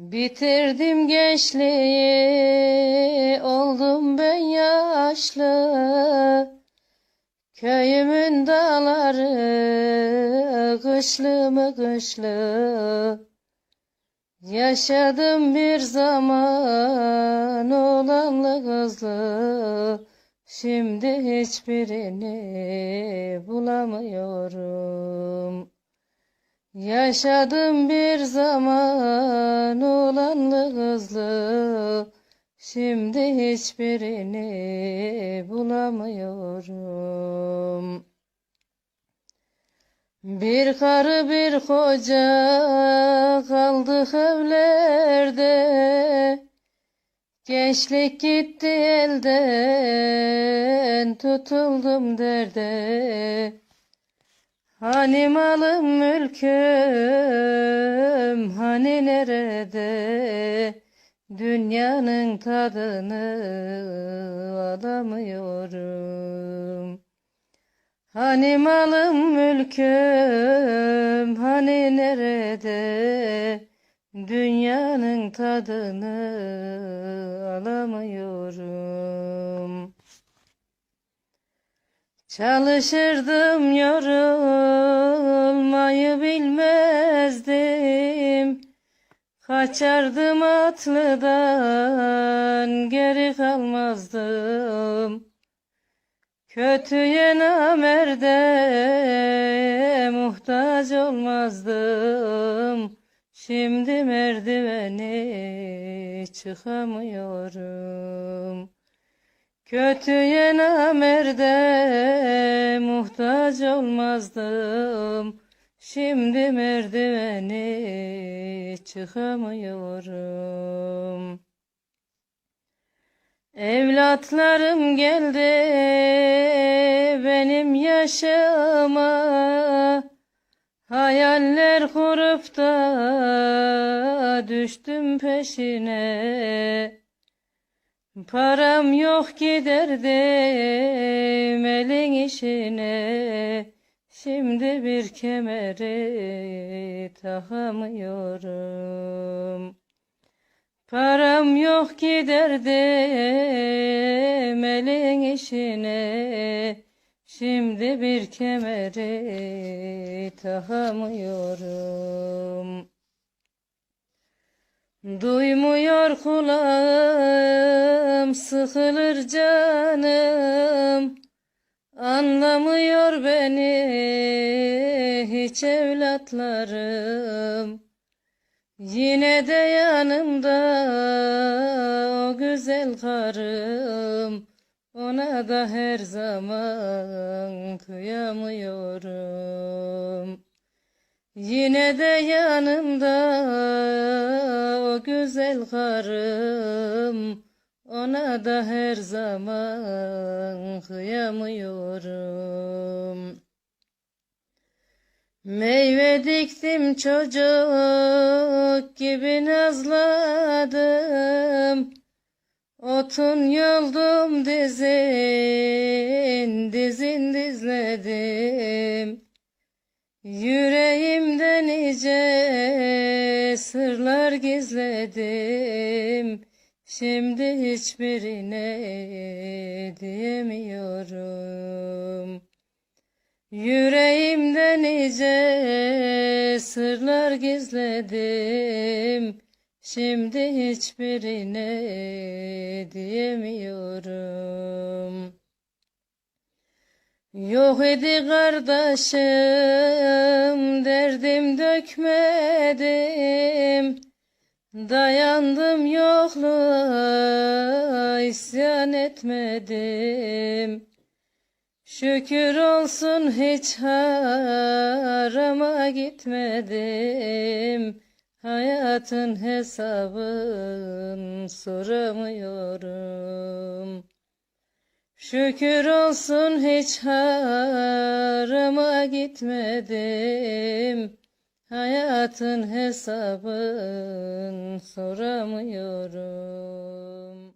Bitirdim gençliği, oldum ben yaşlı. Köyümün dağları kışlı mı kışlı. Yaşadım bir zaman oğlanlı kızlı. Şimdi hiçbirini bulamıyorum. Yaşadım bir zaman oğlanlı kızlı. Şimdi hiçbirini bulamıyorum. Bir karı bir koca kaldık evlerde. Gençlik gitti elden tutuldum derde. Hani malım mülküm hani nerede? Dünyanın tadını alamıyorum. Hani malım mülküm hani nerede? Dünyanın tadını alamıyorum. Çalışırdım yorulmayı bilmezdim. Kaçardım atlıdan geri kalmazdım. Kötüye namerde muhtaç olmazdım. Şimdi merdiveni çıkamıyorum. Kötüye namerde muhtaç olmazdım. Şimdi merdiveni çıkamıyorum. Evlatlarım geldi benim yaşıma. Hayaller kurup da düştüm peşine. Param yok giderdim elin işine. Şimdi bir kemeri takamıyorum. Param yok giderdim elin işine. Şimdi bir kemeri takamıyorum. Duymuyor kulağım, sıkılır canım. Anlamıyor beni hiç evlatlarım. Yine de yanımda o güzel karım. Ona da her zaman kıyamıyorum. Yine de yanımda o güzel karım. Ona da her zaman kıyamıyorum. Meyve diktim çocuk gibi nazladım. Otun yoldum dizin, dizin dizledim. Yüreğimde nice sırlar gizledim. Şimdi hiçbirine diyemiyorum. Yüreğimde nice sırlar gizledim. Şimdi hiçbirine diyemiyorum. Yok idi kardeşim, derdim dökmedim. Dayandım yokluğa, isyan etmedim. Şükür olsun hiç harama gitmedim. Hayatın hesabın soramıyorum. Şükür olsun hiç harama gitmedim. Hayatın hesabın soramıyorum.